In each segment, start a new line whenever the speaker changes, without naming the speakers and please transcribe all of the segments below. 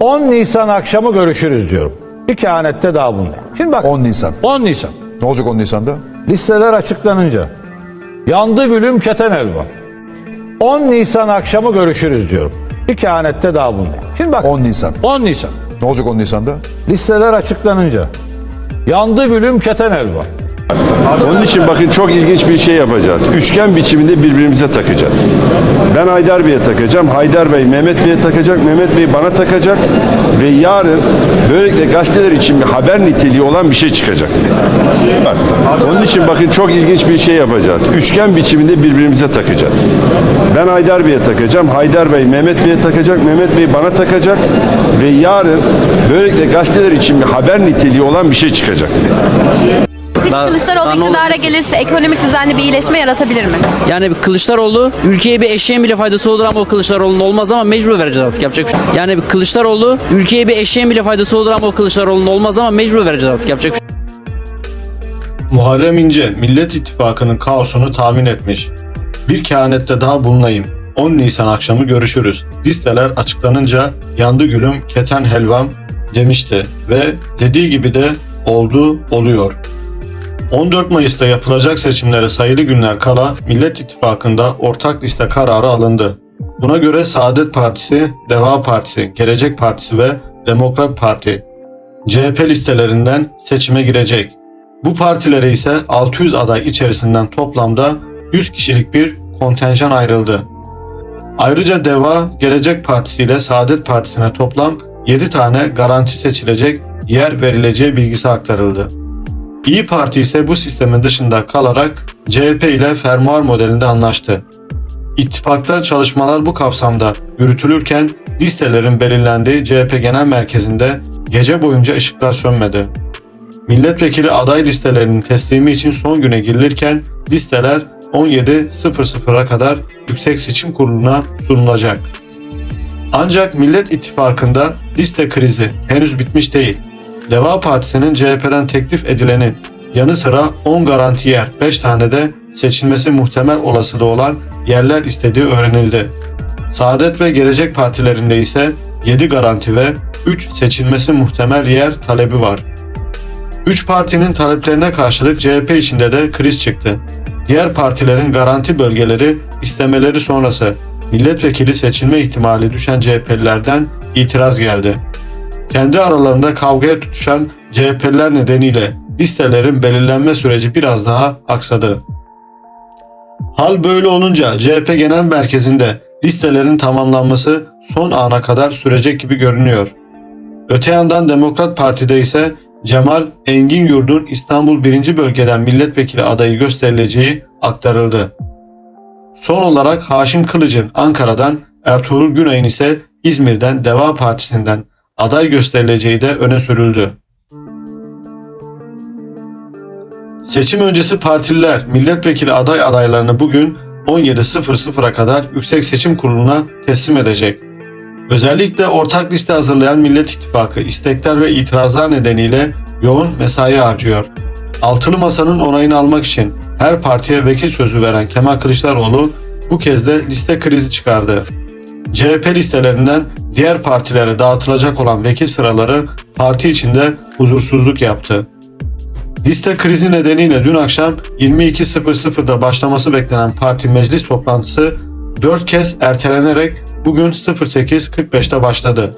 10 Nisan akşamı görüşürüz diyorum. Bir kehanette daha bulunuyor. Şimdi bak
10 Nisan.
10 Nisan.
Ne olacak 10 Nisan'da?
Listeler açıklanınca. Yandı gülüm keten elva. 10 Nisan akşamı görüşürüz diyorum. Bir kehanette daha bulunuyor. Şimdi bak
10 Nisan.
10 Nisan.
Ne olacak 10 Nisan'da?
Listeler açıklanınca. Yandı gülüm keten elva.
Onun için bakın çok ilginç bir şey yapacağız. Üçgen biçiminde birbirimize takacağız. Ben Haydar Bey'e takacağım. Haydar Bey Mehmet Bey'e takacak. Mehmet Bey bana takacak. Ve yarın böylelikle gazeteler için bir haber niteliği olan bir şey çıkacak. Bak, onun için bakın çok ilginç bir şey yapacağız. Üçgen biçiminde birbirimize takacağız. Ben Haydar Bey'e takacağım. Haydar Bey Mehmet Bey'e takacak. Mehmet Bey bana takacak. Ve yarın böylelikle gazeteler için bir haber niteliği olan bir şey çıkacak.
Peki
Daha-
Kılıçdaroğlu
daha
iktidara gelirse ekonomik düzenli bir iyileşme yaratabilir mi?
Yani bir Kılıçdaroğlu ülkeye bir eşeğin bile faydası olur ama o Kılıçdaroğlu'nun olmaz ama mecbur vereceğiz artık yapacak bir şey. yok. Yani bir Kılıçdaroğlu ülkeye bir eşeğin bile faydası olur ama o Kılıçdaroğlu'nun olmaz ama mecbur vereceğiz artık yapacak bir şey yok.
Muharrem İnce, Millet İttifakı'nın kaosunu tahmin etmiş. Bir kehanette daha bulunayım. 10 Nisan akşamı görüşürüz. Listeler açıklanınca yandı gülüm keten helvam demişti ve dediği gibi de oldu oluyor. 14 Mayıs'ta yapılacak seçimlere sayılı günler kala Millet İttifakı'nda ortak liste kararı alındı. Buna göre Saadet Partisi, Deva Partisi, Gelecek Partisi ve Demokrat Parti CHP listelerinden seçime girecek. Bu partilere ise 600 aday içerisinden toplamda 100 kişilik bir kontenjan ayrıldı. Ayrıca DEVA, Gelecek Partisi ile Saadet Partisi'ne toplam 7 tane garanti seçilecek yer verileceği bilgisi aktarıldı. İyi Parti ise bu sistemin dışında kalarak CHP ile fermuar modelinde anlaştı. İttifakta çalışmalar bu kapsamda yürütülürken listelerin belirlendiği CHP Genel Merkezi'nde gece boyunca ışıklar sönmedi. Milletvekili aday listelerinin teslimi için son güne girilirken listeler 17.00'a kadar Yüksek Seçim Kurulu'na sunulacak. Ancak Millet İttifakı'nda liste krizi henüz bitmiş değil. Deva Partisi'nin CHP'den teklif edilenin yanı sıra 10 garanti yer, 5 tane de seçilmesi muhtemel olasılığı olan yerler istediği öğrenildi. Saadet ve Gelecek Partilerinde ise 7 garanti ve 3 seçilmesi muhtemel yer talebi var. Üç partinin taleplerine karşılık CHP içinde de kriz çıktı. Diğer partilerin garanti bölgeleri istemeleri sonrası milletvekili seçilme ihtimali düşen CHP'lilerden itiraz geldi. Kendi aralarında kavgaya tutuşan CHP'liler nedeniyle listelerin belirlenme süreci biraz daha aksadı. Hal böyle olunca CHP Genel Merkezi'nde listelerin tamamlanması son ana kadar sürecek gibi görünüyor. Öte yandan Demokrat Parti'de ise Cemal Engin Yurd'un İstanbul 1. Bölgeden milletvekili adayı gösterileceği aktarıldı. Son olarak Haşim Kılıç'ın Ankara'dan, Ertuğrul Günay'ın ise İzmir'den Deva Partisi'nden aday gösterileceği de öne sürüldü. Seçim öncesi partililer milletvekili aday adaylarını bugün 17.00'a kadar Yüksek Seçim Kurulu'na teslim edecek. Özellikle ortak liste hazırlayan Millet İttifakı istekler ve itirazlar nedeniyle yoğun mesai harcıyor. Altılı Masa'nın onayını almak için her partiye vekil sözü veren Kemal Kılıçdaroğlu bu kez de liste krizi çıkardı. CHP listelerinden diğer partilere dağıtılacak olan vekil sıraları parti içinde huzursuzluk yaptı. Liste krizi nedeniyle dün akşam 22.00'da başlaması beklenen parti meclis toplantısı 4 kez ertelenerek bugün 08.45'te başladı.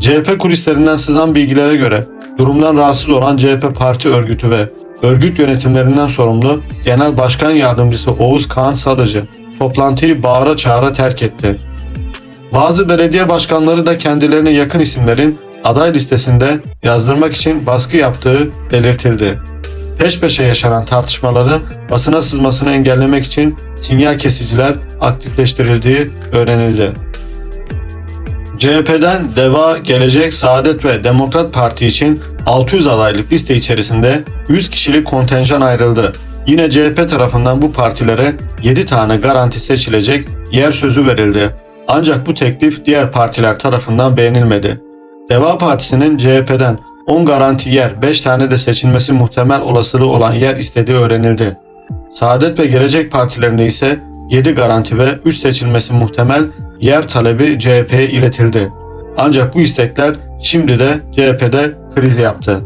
CHP kulislerinden sızan bilgilere göre durumdan rahatsız olan CHP parti örgütü ve örgüt yönetimlerinden sorumlu Genel Başkan Yardımcısı Oğuz Kağan Sadıcı toplantıyı bağıra çağıra terk etti. Bazı belediye başkanları da kendilerine yakın isimlerin aday listesinde yazdırmak için baskı yaptığı belirtildi. Peş peşe yaşanan tartışmaların basına sızmasını engellemek için sinyal kesiciler aktifleştirildiği öğrenildi. CHP'den Deva, Gelecek, Saadet ve Demokrat Parti için 600 adaylık liste içerisinde 100 kişilik kontenjan ayrıldı. Yine CHP tarafından bu partilere 7 tane garanti seçilecek yer sözü verildi. Ancak bu teklif diğer partiler tarafından beğenilmedi. Deva Partisi'nin CHP'den 10 garanti yer, 5 tane de seçilmesi muhtemel olasılığı olan yer istediği öğrenildi. Saadet ve Gelecek Partilerinde ise 7 garanti ve 3 seçilmesi muhtemel yer talebi CHP'ye iletildi. Ancak bu istekler şimdi de CHP'de kriz yaptı.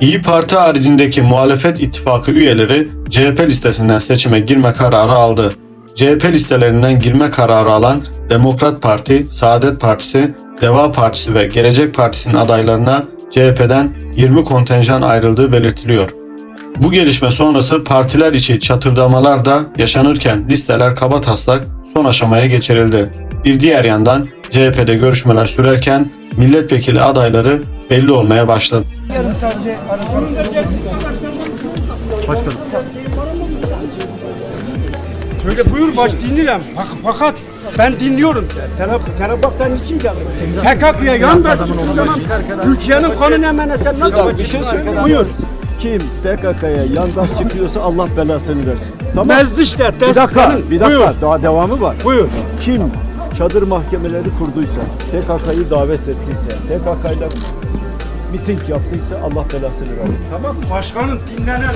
İyi Parti haricindeki muhalefet ittifakı üyeleri CHP listesinden seçime girme kararı aldı. CHP listelerinden girme kararı alan Demokrat Parti, Saadet Partisi, Deva Partisi ve Gelecek Partisi'nin adaylarına CHP'den 20 kontenjan ayrıldığı belirtiliyor. Bu gelişme sonrası partiler içi çatırdamalar da yaşanırken listeler kabataslak son aşamaya geçirildi. Bir diğer yandan CHP'de görüşmeler sürerken milletvekili adayları belli olmaya başladı.
Öyle buyur baş dinleyelim. Bak, fakat ben dinliyorum. Telef telefaktan için geldim. PKK'ya yan verdiğin zaman Türkiye'nin kanunu hemen sen nasıl bir şey söyle? Buyur.
Kim PKK'ya yandaş çıkıyorsa Allah belasını versin. Tamam.
Mezdişler,
Bir dakika, bir dakika.
Buyur.
Daha devamı var.
Buyur.
Kim çadır mahkemeleri kurduysa, PKK'yı davet ettiyse, PKK ile miting yaptıysa Allah belasını versin.
Tamam başkanın dinlenen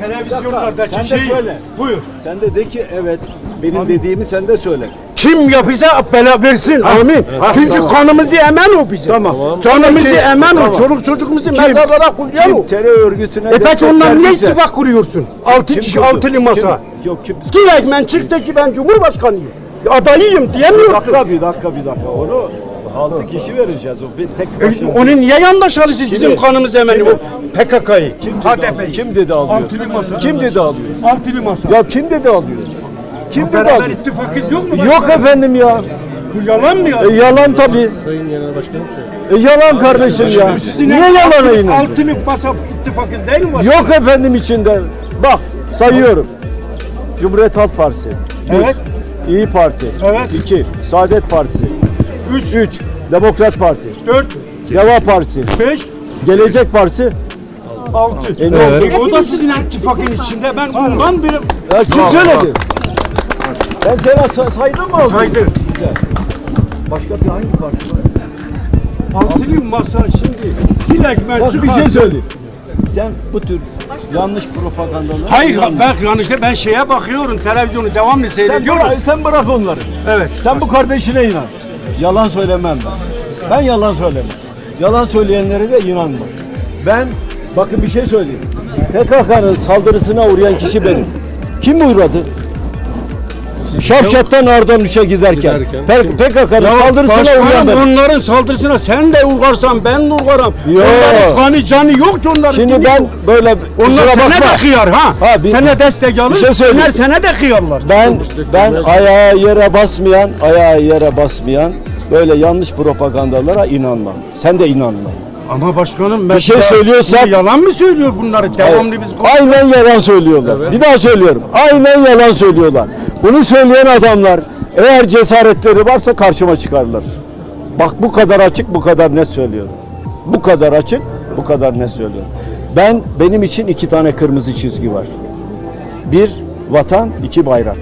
televizyonlardaki
sen de
şeyi.
söyle.
Buyur.
Sen de de ki evet, benim dediğimi sen de söyle.
Kim yapıysa bela versin. Amin. Çünkü kanımızı emen o bizim.
Tamam.
Canımızı emen
tamam.
o. Çoluk çocuğumuzu mezarlara koyuyor o.
Kim terör örgütüne
E peki
destek
onlar niye
verdiyse-
ittifak kuruyorsun? Altı
Kim
kişi
kurdu?
altılı masa.
Kim? Yok kim?
Direkt ben çıktı ki ben cumhurbaşkanıyım. Adayıyım
Bir
diyemiyorsun.
dakika, bir dakika, bir dakika. Onu altı kişi vereceğiz. O bir tek
E,
başına.
Onu niye yandaş alıyorsunuz bizim kanımız hemen
Kimi?
o PKK'yı?
Kim dedi alıyor?
HDP'yi.
Kim dedi alıyor?
Altılı masa.
Kim dedi alıyor?
Altılı masa.
Ya kim dedi alıyor? Kim dedi
Beraber
alıyor?
ittifakız yok mu?
Yok efendim ya.
Bu yalan mı ya?
E, yalan tabii. E, yalan kardeşim ya. Niye yalana inanıyorsun?
Altılı masa ittifakız değil mi?
Yok efendim içinde. Bak sayıyorum. Cumhuriyet Halk Partisi. bir.
Evet.
İyi Parti.
Evet.
2. Saadet Partisi.
Üç.
3. Demokrat Parti.
Dört.
Deva Partisi.
Beş.
Gelecek Partisi.
Altı.
E, ne oldu?
O da sizin ittifakın içinde. Ben bundan biri
Ya kim söyledi? Ben sana sa- saydım mı?
saydı.
Başka bir hangi parti var?
Altılı masa şimdi ben
Bak bir
çıkar-
şey söyleyeyim. Sen bu tür yanlış propagandaları...
Hayır ben yanlışta ben şeye bakıyorum televizyonu devamlı
sen
seyrediyorum.
bırak, sen bırak onları.
Evet.
Sen bu kardeşine inan. Yalan söylemem ben. Ben yalan söylemem. Yalan söyleyenlere de inanma. Ben bakın bir şey söyleyeyim. PKK'nın saldırısına uğrayan kişi benim. Kim uğradı? Şavşat'tan Ardanuş'a giderken, PKK'nın saldırısına
Başkanım onların saldırısına sen de uğrarsan ben de uğrarım. Onların kanı canı yok ki onların.
Şimdi
dini
ben
yok.
böyle
onlar
kusura
sana
bakma.
da kıyar ha.
Ha, bir-
Sana destek alır.
Bir şey söyleyeyim.
onlar sana da kıyarlar.
Ben ben ayağa yere basmayan, ayağa yere basmayan böyle yanlış propagandalara inanmam. Sen de inanma.
Ama başkanım ben
Bir şey
bu yalan mı söylüyor bunları? Devamlı biz
Aynen yalan söylüyorlar. Bir daha söylüyorum. Aynen yalan söylüyorlar. Bunu söyleyen adamlar eğer cesaretleri varsa karşıma çıkarlar. Bak bu kadar açık, bu kadar net söylüyorum. Bu kadar açık, bu kadar net söylüyorum. Ben benim için iki tane kırmızı çizgi var. Bir vatan, iki bayrak.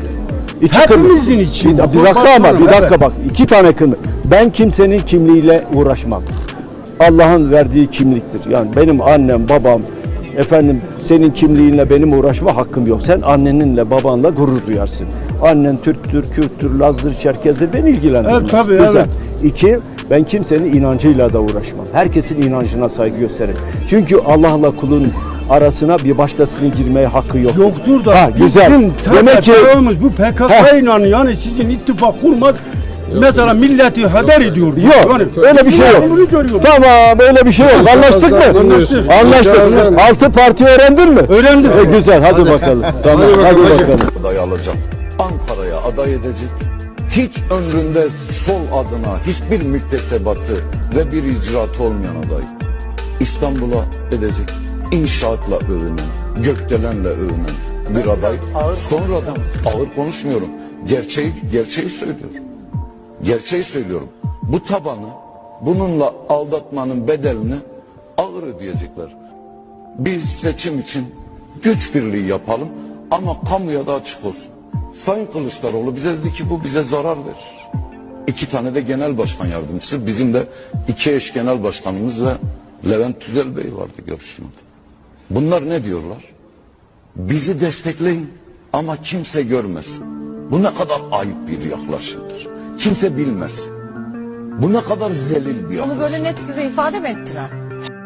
İki
Hepimizin
kırmızı-
için.
Bir, bir dakika ama bir dakika bak. iki tane kırmızı. Ben kimsenin kimliğiyle uğraşmam. Allah'ın verdiği kimliktir. Yani benim annem, babam, efendim senin kimliğinle benim uğraşma hakkım yok. Sen anneninle, babanla gurur duyarsın. Annen Türktür, Kürttür, Lazdır, Çerkezdir beni ilgilendirmez.
Evet, tabii,
Güzel.
evet.
İki, ben kimsenin inancıyla da uğraşmam. Herkesin inancına saygı gösteririm. Çünkü Allah'la kulun arasına bir başkasının girmeye hakkı yok.
Yoktur da.
Ha, güzel.
Bizim
Demek ki
bu PKK ile yani sizin ittifak kurmak mesela milleti heder ediyor.
Yok
Yani
öyle bir şey yok.
ben Bunu görüyorum.
Tamam öyle bir şey yok. Anlaştık mı?
Anlaştık.
Anlaştık. Altı parti öğrendin mi?
Öğrendim.
E, güzel hadi bakalım. Tamam hadi bakalım.
aday alacak. Ankara'ya aday edecek. Hiç ömründe sol adına hiçbir müktesebatı ve bir icraatı olmayan aday. İstanbul'a edecek. İnşaatla övünen, gökdelenle övünen bir aday. Sonradan ağır konuşmuyorum. Gerçeği, gerçeği söylüyorum. Gerçeği söylüyorum. Bu tabanı bununla aldatmanın bedelini ağır ödeyecekler. Biz seçim için güç birliği yapalım ama kamuya da açık olsun. Sayın Kılıçdaroğlu bize dedi ki bu bize zarar verir. İki tane de genel başkan yardımcısı. Bizim de iki eş genel başkanımız ve Levent Tüzel Bey vardı görüşmede. Bunlar ne diyorlar? Bizi destekleyin ama kimse görmesin. Bu ne kadar ayıp bir yaklaşımdır. Kimse bilmesin. Bu ne kadar zelil bir
Bunu böyle net size ifade mi ettiler?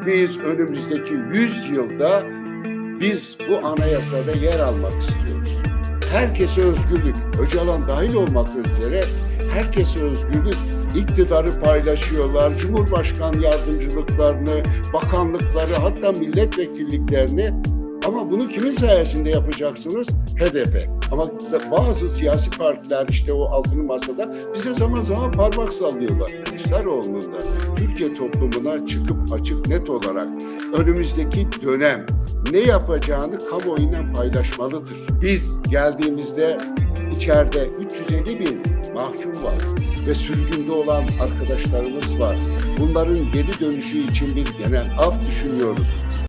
Biz önümüzdeki 100 yılda biz bu anayasada yer almak istiyoruz. Herkese özgürlük, Öcalan dahil olmak üzere herkese özgürlük. İktidarı paylaşıyorlar, Cumhurbaşkanı yardımcılıklarını, bakanlıkları hatta milletvekilliklerini ama bunu kimin sayesinde yapacaksınız? HDP. Ama bazı siyasi partiler işte o altılı masada bize zaman zaman parmak sallıyorlar. Kılıçdaroğlu'nun da Türkiye toplumuna çıkıp açık net olarak önümüzdeki dönem ne yapacağını kamuoyuyla paylaşmalıdır. Biz geldiğimizde içeride 350 bin mahkum var ve sürgünde olan arkadaşlarımız var. Bunların geri dönüşü için bir genel af düşünüyoruz.